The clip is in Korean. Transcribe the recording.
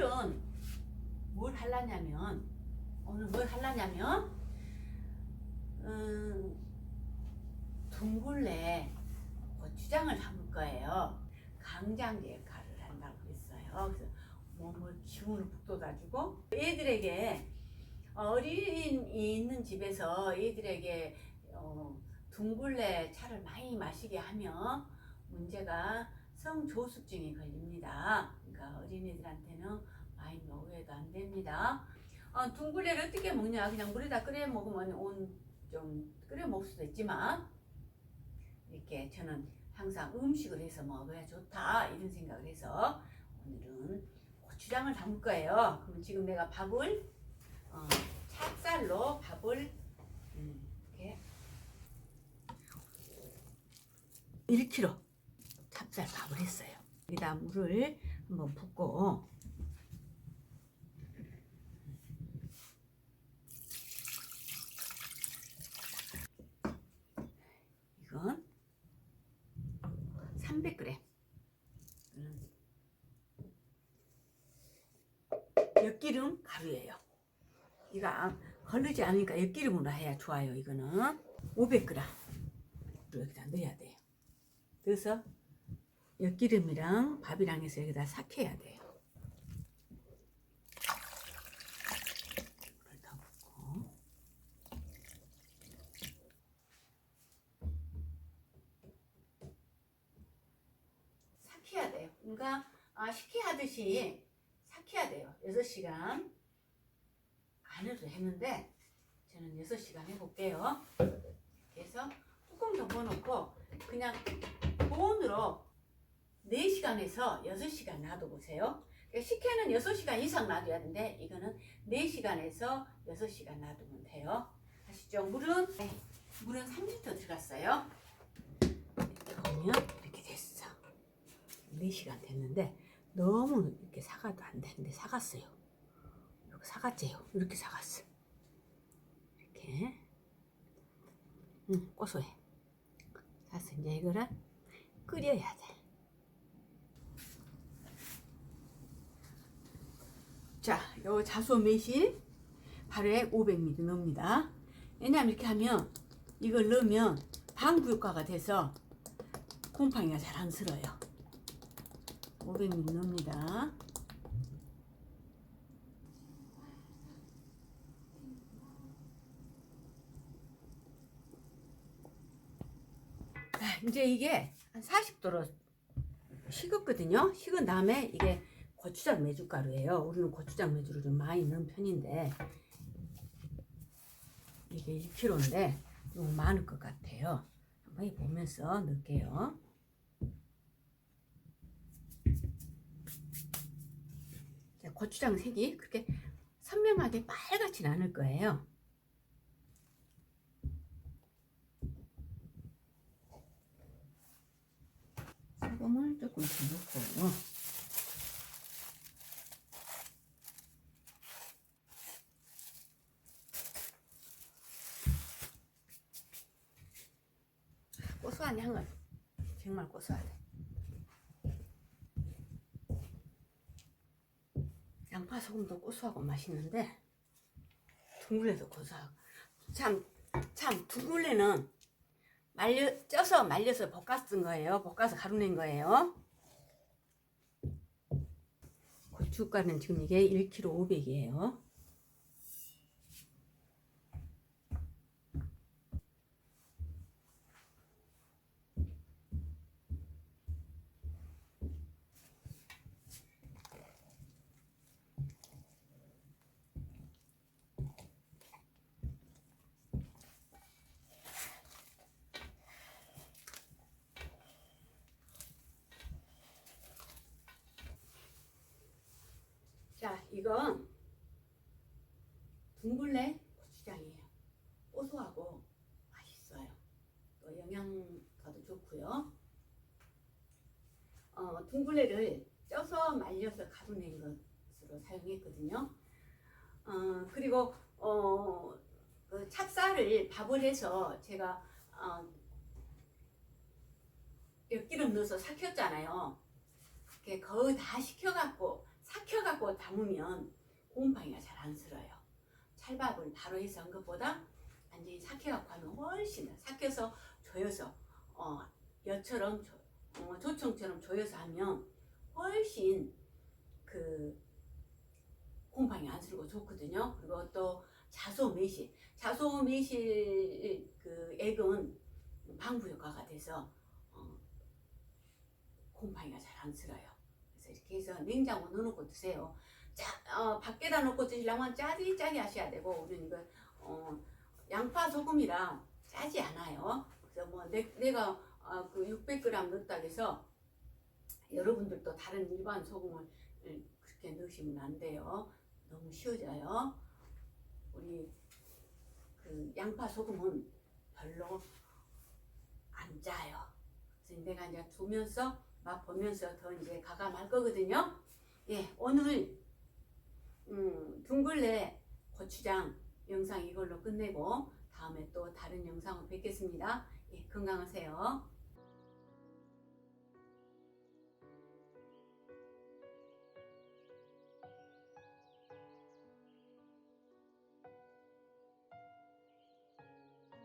오늘은 뭘 하려냐면 오늘 뭘 하려냐면 음, 둥글레 고추장을 담을 거예요. 강장제 역할을 한다고 그랬어요. 그래서 몸을 기운을 북돋아주고 애들에게 어린이 있는 집에서 애들에게 어, 둥글레 차를 많이 마시게 하면 문제가 성조숙증이 걸립니다. 그러니까 어린이들한테는 많이 먹어도 안 됩니다. 어, 둥글레를 어떻게 먹냐? 그냥 물에다 끓여 먹으면 온 좀 끓여 먹을 수도 있지만 이렇게 저는 항상 음식을 해서 먹어야 좋다 이런 생각을 해서 오늘은 고추장을 담을 거예요. 그럼 지금 내가 밥을 어, 찹쌀로 밥을 음, 이렇게 1kg 찹쌀 밥을 했어요. 여기다 물을 한번 붓고 이건 300g. 엿기름 가루예요. 이거 안- 걸르지 않으니까 엿기름으로 해야 좋아요. 이거는 500g. 여기다 넣어야 돼요. 그래서 엿기름이랑 밥이랑 해서 여기다 삭혀야 돼요. 삭혀야 돼요. 그러니까 아, 식히하듯이 삭혀야 돼요. 6시간 안으로 했는데 저는 6시간 해볼게요. 그래서 뚜껑 덮어놓고 그냥 보온으로 4시간에서 6시간 놔둬보세요. 그러니까 식혜는 6시간 이상 놔둬야 되는데 이거는 4시간에서 6시간 놔두면 돼요. 아시죠? 물은 네, 물은 3리터 들어갔어요. 이렇게 보면 이렇게 됐어. 4시간 됐는데 너무 이렇게 사가도 안 되는데 사갔어요. 사갔지요. 이렇게 사갔어. 이렇게. 응, 고소해. 그래서 이제 이거를 끓여야 돼. 자, 요 자수 매실 하루에 500ml 넣습니다. 왜냐면 이렇게 하면 이걸 넣으면 방부효과가 돼서 곰팡이가 잘 안 슬어요. 500ml 넣습니다. 아, 이제 이게 한 40도로 식었거든요. 식은 다음에 이게 고추장 메주가루예요. 우리는 고추장 메주를 좀 많이 넣은 편인데 이게 1kg인데 너무 많을 것 같아요. 한번 보면서 넣을게요. 자, 고추장 색이 그렇게 선명하게 빨갛진 않을 거예요. 소금을 조금 더 넣고 고소한 향을 정말 고소하대. 양파 소금도 고소하고 맛있는데 둥글레도 고소하고 참 참 둥글레는 말려 쪄서 말려서 볶아 쓴 거예요. 볶아서 가루 낸 거예요. 고춧가루는 지금 이게 1kg 500이에요. 자, 이건 둥글레 고추장이에요. 고소하고 맛있어요. 또 영양가도 좋고요. 어, 둥글레를 쪄서 말려서 가루 낸 것으로 사용했거든요. 어, 그리고 어, 그 찹쌀을 밥을 해서 제가 어, 엿기름 넣어서 삭혔잖아요. 거의 다 식혀갖고 삭혀갖고 담으면 곰팡이가 잘 안 슬어요. 찰밥을 바로 해서 한 것보다 완전히 삭혀갖고 하면 훨씬 나- 삭혀서 조여서 어, 여처럼 조, 어, 조청처럼 조여서 하면 훨씬 그 곰팡이 안 슬고 좋거든요. 그리고 또 자소 매실, 자소 매실 그 액은 방부 효과가 돼서 어, 곰팡이가 잘 안 슬어요. 이렇게 해서 냉장고 넣어놓고 드세요. 짜, 어, 밖에다 놓고 드시려면 짜리짜리 하셔야 되고 우리는 이거 어, 양파 소금이라 짜지 않아요. 그래서 뭐 내, 내가 어, 그 600g 넣었다 해서 여러분들도 다른 일반 소금을 그렇게 넣으시면 안 돼요. 너무 쉬워져요. 우리 그 양파 소금은 별로 안 짜요. 그래서 내가 이제 두면서 맛 보면서 더 이제 가감할 거거든요. 예, 오늘 음, 둥글레 고추장 영상 이걸로 끝내고 다음에 또 다른 영상을 뵙겠습니다. 예, 건강하세요.